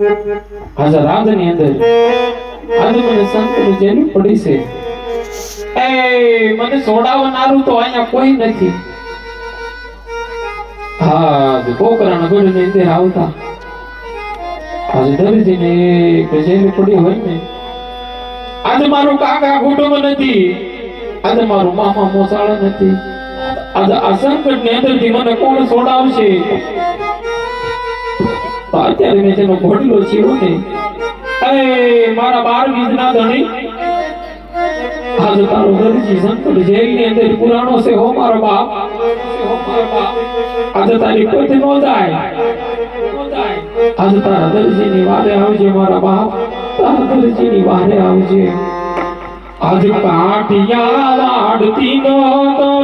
આજે રાજની અંદર. આજે મને સંતની જેની પડી છે. એ, મને છોડાવનારું તો અહીંયા કોઈ નથી. હા કોકરાના ગઢની અંદર આવતા. આજે દરજીને એક જેની પડી હોય ને, આજે મારું કાકા કુટુંબ નથી. આજે મારું મામા મોસાળા નથી. આજે આ સંકટની અંદરથી મને કોણ છોડાવશે તો અત્યારે મેં જેનો ઘોટલો છીવો ને અરે મારા બાર વીજના ધણી આજે તારો દરજી સંકટ જેલની અંદર પુરાણો છે હો મારો બાપ. આજે તારી કોઈ નો જાય. આજે તારા દરજી ની વારે આવજે મારા બાપ. તારા દરજી ની વારે આવજે. આજે કાઠિયા લાડતી નો તરજી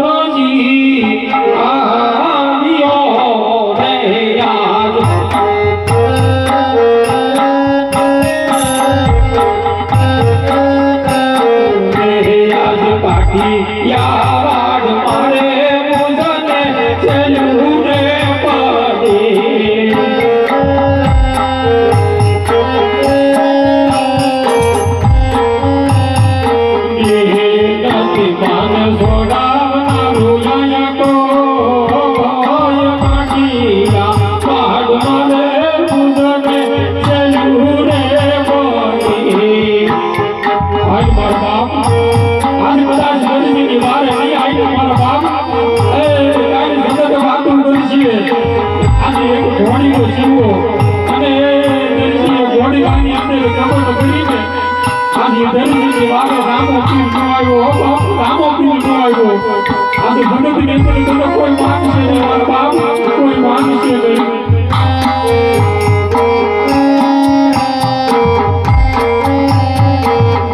પીર નો આવ્યો આજે જગતની અંદર તમે કોઈ માનશે નહીં મારા બાપ કોઈ માનશે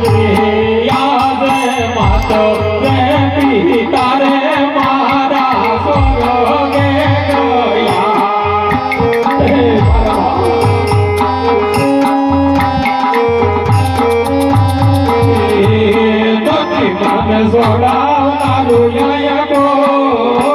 નહીં યાદ માતો રે પિતા રે મારા સોડાવનારું યય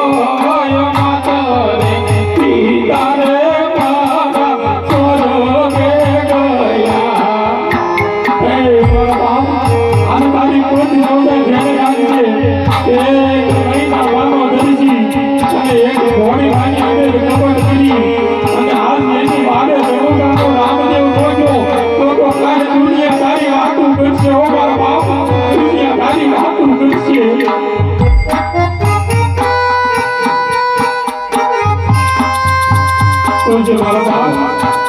兄弟们，大家。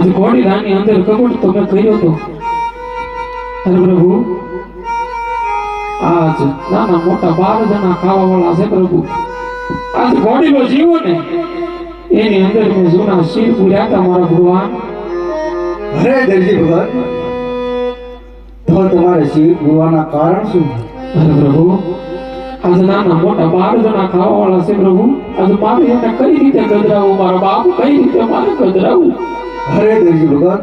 આજે કોડી રાની અંદર કપટ તો મેં કર્યો તો અરે પ્રભુ આજ નાના મોટા બાર જણા ખાવા વાળા છે પ્રભુ. આજ ઘોડીનો જીવો ને એની અંદર મેં જૂના શીર પૂર્યા હતા મારા ભગવાન. અરે દરજી ભગવાન તો તમારે શિવ પૂરવાના કારણ શું? અરે પ્રભુ આજે નાના મોટા બાર જણા ખાવા વાળા છે પ્રભુ. આજે મારે એને કઈ રીતે ગજરાવું મારા બાપ કઈ રીતે મારે ગજરાવું हरे देवी दुर्गा